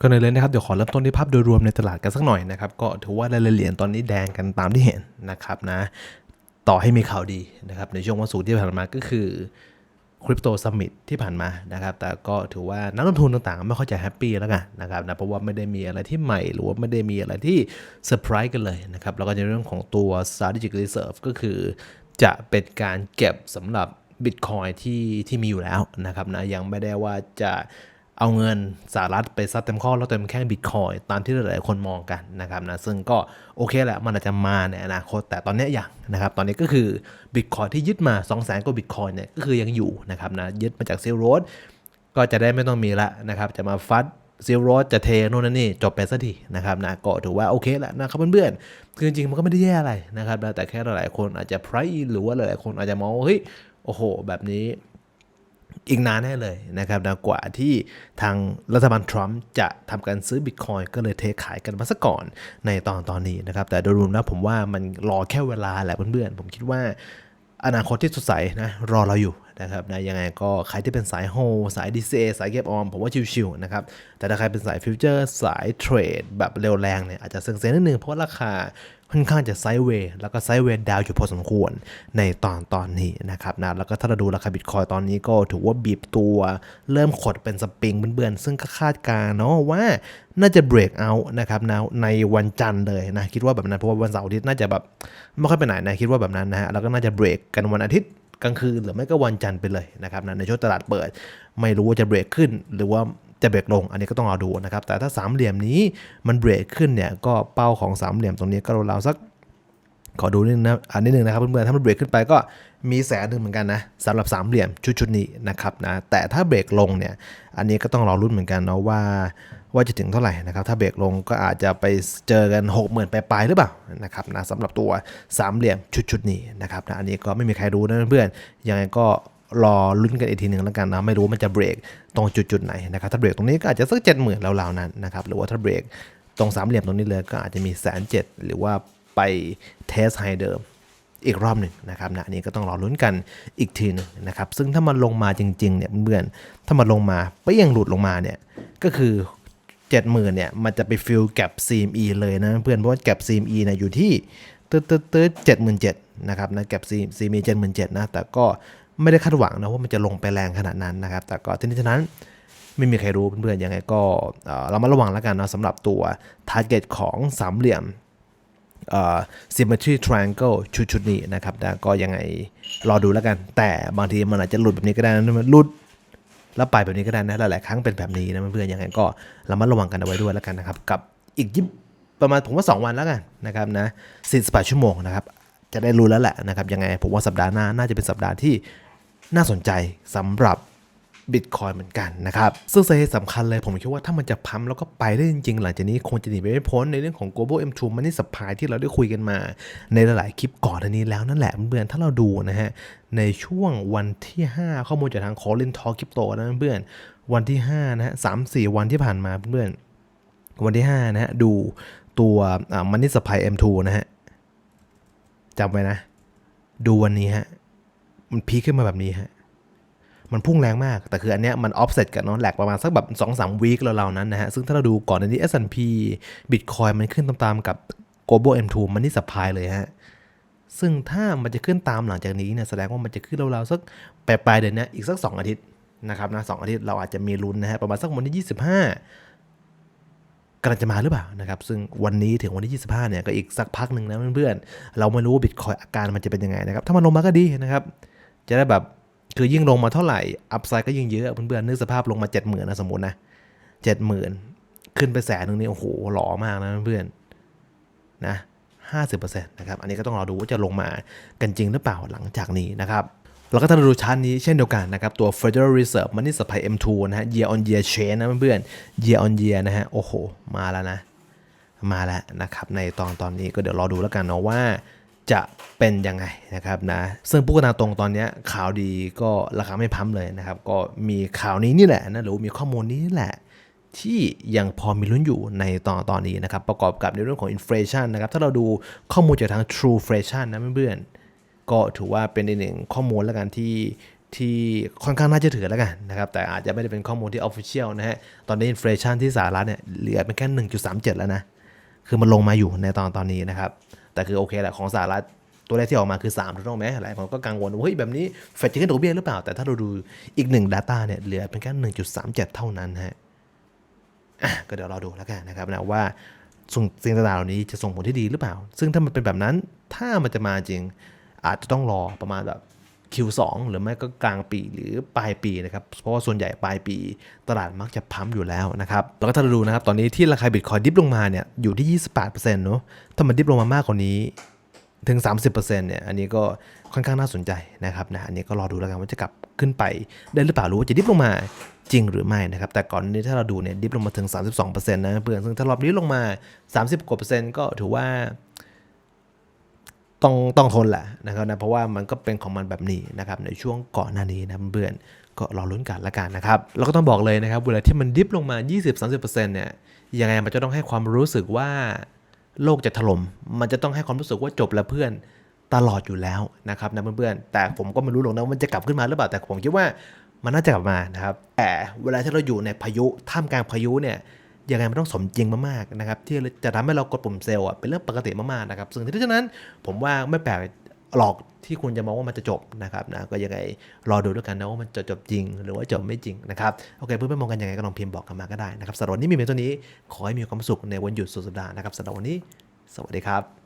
ก็ในเลยนะครับเดี๋ยวขอเริ่มต้นที่ภาพโดยรวมในตลาดกันสักหน่อยนะครับก็ถือว่าหลายๆเหรียญตอนนี้แดงกันตามที่เห็นนะครับนะต่อให้มีข่าวดีนะครับในช่วงวันศุกร์ที่ผ่านมาก็คือคริปโตซัมมิตที่ผ่านมานะครับ แต่ก็ถือว่านักลงทุนต่างๆ ไม่ค่อยจะแฮปปี้แล้วกันนะครับนะเพราะว่าไม่ได้มีอะไรที่ใหม่ หรือว่าไม่ได้มีอะไรที่เซอร์ไพรส์กันเลยนะครับ แล้วก็ในเรื่องของตัว strategic reserve ก็คือ จะเป็นการเก็บสำหรับ Bitcoin ที่ที่มีอยู่แล้วนะครับนะยังไม่ได้ว่าจะ เอาเงินสหรัฐไปซัดเต็มข้อแล้วเต็มแข้งบิตคอยตามที่หลายๆคนมองกันนะครับนะซึ่งก็โอเคแหละมันอาจจะมาในอนาคตแต่ตอนนี้อย่างนะครับตอนนี้ก็คือบิตคอยที่ยึดมา 2 0 0แสนกว่าบิตคอยเนี่ยก็คือยังอยู่นะครับนะยึดมาจากซิลโรดก็จะได้ไม่ต้องมีละนะครับจะมาฟัดซิลโรดจะเทโน่นนั่นนี่จบไปสักทีนะครับนะก็ถือว่าโอเคแหละนะครับเพื่อนๆคือจริงๆมันก็ไม่ได้แย่อะไรนะครับแต่แค่หลายๆคนอาจจะ price หรือว่าหลายๆคนอาจจะมองว่าเฮ้ยโอ้โห แบบนี้ อีกนานแน่เลยนะครับนะกว่าที่ทางรัฐบาลทรัมป์จะทำการซื้อบิตคอยก็เลยเทขายกันมาซะก่อนในตอนตอนนี้นะครับ แต่โดยรวมแล้วผมว่ามันรอแค่เวลาแหละเพื่อนๆ ผมคิดว่าอนาคตที่สดใสนะรอเราอยู่นะครับนะยังไงก็ใครที่เป็นสายโฮสาย DCA สายเก็บออม ผมว่าชิวๆนะครับ แต่ถ้าใครเป็นสายฟิวเจอร์ สายเทรดแบบเร็วแรงเนี่ยอาจจะเซ็งๆนิดนึงเพราะราคา ค่อนข้างจะไซด์เวย์แล้วก็ไซด์เวย์ดาวอยู่พอสมควรในตอนตอนนี้นะครับนะแล้วก็ถ้าเราดูราคาบิตคอยตอนนี้ก็ถือว่าบีบตัวเริ่มขดเป็นสปริงเบื่อนๆซึ่งก็คาดการณ์เนาะว่าน่าจะเบรกเอาท์นะครับนะในวันจันทร์เลยนะคิดว่าแบบนั้นเพราะว่าวันเสาร์อาทิตย์น่าจะแบบไม่ค่อยไปไหนนะคิดว่าแบบนั้นนะฮะแล้วก็น่าจะเบรกกันวันอาทิตย์กลางคืนหรือไม่ก็วันจันทร์ไปเลยนะครับนะในช่วงตลาดเปิด ไม่รู้ว่าจะเบรกขึ้นหรือว่า จะเบรกลง อันนี้ก็ต้องรอดูนะครับ แต่ถ้าสามเหลี่ยมนี้มันเบรกขึ้นเนี่ย ก็เป้าของสามเหลี่ยมตรงนี้ก็ราวๆสัก ขอดูนิดนึงนะอันนิดนึงนะครับเพื่อนๆ ถ้ามันเบรกขึ้นไปก็มีแสนหนึ่งเหมือนกันนะสำหรับสามเหลี่ยมชุดชุดนี้นะครับนะ แต่ถ้าเบรกลงเนี่ย อันนี้ก็ต้องรอรุ่นเหมือนกันเนาะว่าว่าจะถึงเท่าไหร่นะครับ ถ้าเบรกลงก็อาจจะไปเจอกัน 6 0,000ปลายๆหรือเปล่านะครับนะสำหรับตัวสามเหลี่ยมชุดชุดนี้นะครับนะ อันนี้ก็ไม่มีใครรู้นะเพื่อนๆ ยังไงก็ รอลุ้นกันอีกทีหนึ่งแล้วกันนะไม่รู้มันจะเบรกตรงจุดๆไหนนะครับถ้าเบรกตรงนี้ก็อาจจะสักเจ็ดหมื่นราวๆนั้นนะครับหรือว่าถ้าเบรกตรงสามเหลี่ยมตรงนี้เลยก็อาจจะมีแสนเจ็ดหรือว่าไปเทสไฮเดิมอีกรอบหนึ่งนะครับนะนี้ก็ต้องรอลุ้นกันอีกทีหนึ่งนะครับซึ่งถ้ามันลงมาจริงๆเนี่ยเพื่อนๆถ้ามันลงมาไปยังหลุดลงมาเนี่ยก็คือ70,000เนี่ยมันจะไปฟิลแกับ CME เลยนะเพื่อนเพราะว่าแกับ CME เนี่ยอยู่ที่ตืดตืดตืดเจ็ดหมื่นเจ็ดนะครับนะแกับ CME เจ็ดหมื่นเจ็ดนะแต่ก็ ไม่ได้คาดหวังนะว่ามันจะลงไปแรงขนาดนั้นนะครับ แต่ก็ทีนี้ฉะนั้นไม่มีใครรู้เพื่อนๆยังไงก็เรามาระวังแล้วกันนะสำหรับตัว target ของสามเหลี่ยม symmetry triangle ชุดชุดนี้นะครับนะก็ยังไงรอดูแล้วกัน แต่บางทีมันอาจจะหลุดแบบนี้ก็ได้นะมันหลุดแล้วไปแบบนี้ก็ได้นะหลายๆครั้งเป็นแบบนี้นะเพื่อนๆยังไงก็ระมัดระวังกันเอาไว้ด้วยแล้วกันนะครับ กับอีกยิบประมาณผมว่า 2 วันแล้วกันนะครับนะ48ชั่วโมงนะครับจะได้รู้แล้วแหละนะครับยังไงผมว่าสัปดาห์หน้าน่าจะเป็นสัปดาห์ที่ น่าสนใจสำหรับบิตคอยเหมือนกันนะครับ ซึ่งสาเหตุสำคัญเลยผมคิดว่าถ้ามันจะพัมแล้วก็ไปได้จริงๆ หลังจากนี้คงจะหนีไปไม่พ้นในเรื่องของ global M2 money supply ที่เราได้คุยกันมา ในหลายๆคลิปก่อนอันนี้แล้วนั่นแหละเพื่อนๆถ้าเราดูนะฮะ ในช่วงวันที่ 5 ข้อมูลจากทาง Colin Talk Crypto นะเพื่อนๆวันที่5นะฮะสามสี่วันที่ผ่านมาเพื่อนๆวันที่ 5 นะฮะ ดูตัวอ่า money supply M2 นะฮะจำไว้นะ ดูวันนี้ฮะ มันพีคขึ้นมาแบบนี้ฮะ มันพุ่งแรงมาก แต่คืออันเนี้ยมันออฟเซตกันเนาะแหลกประมาณสักแบบ2อสามวีคแล้วเราๆนั้นนะฮะ ซึ่งถ้าเราดูก่อนในนี้ S&P Bitcoin มันขึ้นตามๆกับ Global M2 มันนี่สปายเลยฮะ ซึ่งถ้ามันจะขึ้นตามหลังจากนี้เนี่ยแสดงว่ามันจะขึ้นราวๆสักปลายๆเดือนนี้อีกสัก 2 อาทิตย์นะครับนะสองอาทิตย์เราอาจจะมีลุ้นนะฮะประมาณสักวันที่ 25กำลังจะมาหรือเปล่านะครับซึ่งวันนี้ถึงวันที่ 25เนี่ยก็อีกสักพักหนึ่งนะเพื่อนๆเราไม่รู้ว่าบิตคอยอาการมันจะเป็นยังไงนะครับถ้ามันลงมาก็ดีนะครับ จะได้แบบคือยิ่งลงมาเท่าไหร่อัพไซด์ก็ยิ่งเยอะเพื่อนๆนึกสภาพลงมาเจ็ดหมื่นนะสมมตินะเจ็ดหมื่นขึ้นไปแสนหนึ่งนี่โอ้โหหล่อมากนะเพื่อนๆนะห้าสิบเปอร์เซ็นต์นะครับอันนี้ก็ต้องรอดูว่าจะลงมากันจริงหรือเปล่าหลังจากนี้นะครับแล้วก็ถ้าเราดูชาร์ตนี้เช่นเดียวกันนะครับ ตัว Federal Reserve Money Supply M2 นะฮะ year on year change นะเพื่อนๆ year on year นะฮะ โอ้โห มาแล้วนะ มาแล้วนะครับ ในตอนตอนนี้ก็เดี๋ยวรอดูแล้วกันเนาะว่า จะเป็นยังไงนะครับนะซึ่งพูดกันตรงตอนนี้ข่าวดีก็ราคาไม่พัมเลยนะครับ ก็มีข่าวนี้นี่แหละนะหรือมีข้อมูลนี้นี่แหละ ที่ยังพอมีลุ้นอยู่ในตอนตอนนี้นะครับ ประกอบกับในเรื่องของอินฟล t i o n นะครับ ถ้าเราดูข้อมูลจากทาง True f l a t i o n นะเพื่อนๆก็ถือว่าเป็นอีกหนึ่งข้อมูลแล้วกันที่ที่ค่อนข้างน่าจะถือแล้วกันนะครับ แต่อาจจะไม่ได้เป็นข้อมูลที่ Official นะฮะ ตอนนี้อินฟลชันที่สหรัฐเนี่ยเหลือเป็นแค่ 1.37 แล้วนะ คือมันลงมาอยู่ในตอนตอนนี้นะครับ แต่คือโอเคแหละของสหรัฐตัวเลขที่ออกมาคือ3ถูกต้องไหมหลายคนก็กังวลว่าเฮ้ยแบบนี้เฟดจะขึ้นดอกเบี้ยหรือเปล่า แต่ถ้าเราดูอีกหนึ่ง Data เนี่ยเหลือเป็นแค่1.37 เท่านั้นฮะอะก็เดี๋ยวรอดูแล้วกันนะครับนะว่าส่งสิ่งต่างๆเหล่านี้จะส่งผลที่ดีหรือเปล่า ซึ่งถ้ามันเป็นแบบนั้นถ้ามันจะมาจริงอาจจะต้องรอประมาณแบบ Q2 หรือไม่ก็กลางปีหรือปลายปีนะครับ เพราะว่าส่วนใหญ่ปลายปี ตลาดมักจะพัมอยู่แล้วนะครับ แล้วก็ถ้าเราดูนะครับ ตอนนี้ที่ราคาบิตคอยดิฟลงมาเนี่ยอยู่ที่ 28%เนอะถ้ามันดิฟลงมามากกว่านี้ถึง 30%เนี่ย อันนี้ก็ค่อนข้างน่าสนใจนะครับนะ อันนี้ก็รอดูแล้วกันว่าจะกลับขึ้นไปได้หรือเปล่ารือว่าจะดิฟลงมาจริงหรือไม่นะครับ แต่ก่อนนี้ถ้าเราดูเนี่ยดิฟลงมาถึง 32%นะเพื่อน ซึ่งถ้ารอบนี้ลงมา 30 กว่าเปอร์เซ็นต์ก็ถือว่า ต้องต้องทนแหละนะครับนะเพราะว่ามันก็เป็นของมันแบบนี้นะครับในช่วงก่อนหน้านี้นะเพื่อนก็รอลุ้นกันละกันนะครับแล้วก็ต้องบอกเลยนะครับเวลาที่มันดิฟลงมา 20-30%เนี่ยยังไงมันจะต้องให้ความรู้สึกว่าโลกจะถล่มมันจะต้องให้ความรู้สึกว่าจบแล้วเพื่อนตลอดอยู่แล้วนะครับนะเพื่อนๆแต่ผมก็ไม่รู้หรอกนะว่ามันจะกลับขึ้นมาหรือเปล่าแต่ผมคิดว่ามันน่าจะกลับมานะครับแต่เวลาที่เราอยู่ในพายุท่ามกลางพายุเนี่ย ยังไงมันต้องสมจริงมากๆนะครับที่จะทำให้เรากดปุ่มเซลล์อะเป็นเรื่องปกติมากๆนะครับซึ่งที่ฉะนั้นผมว่าไม่แปลกหลอกที่คุณจะมองว่ามันจะจบนะครับนะก็ยังไงรอดูด้วยกันนะว่ามันจะจบจริง หรือว่าจบไม่จริงนะครับโอเคเพื่อนๆมองกันยังไงก็ลองพิมพ์บอกกันมาก็ได้นะครับสำหรับวันนี้มีเพียงเท่านี้ขอให้มีความสุขในวันหยุดสุดสัปดาห์นะครับสำหรับวันนี้ สวัสดีครับ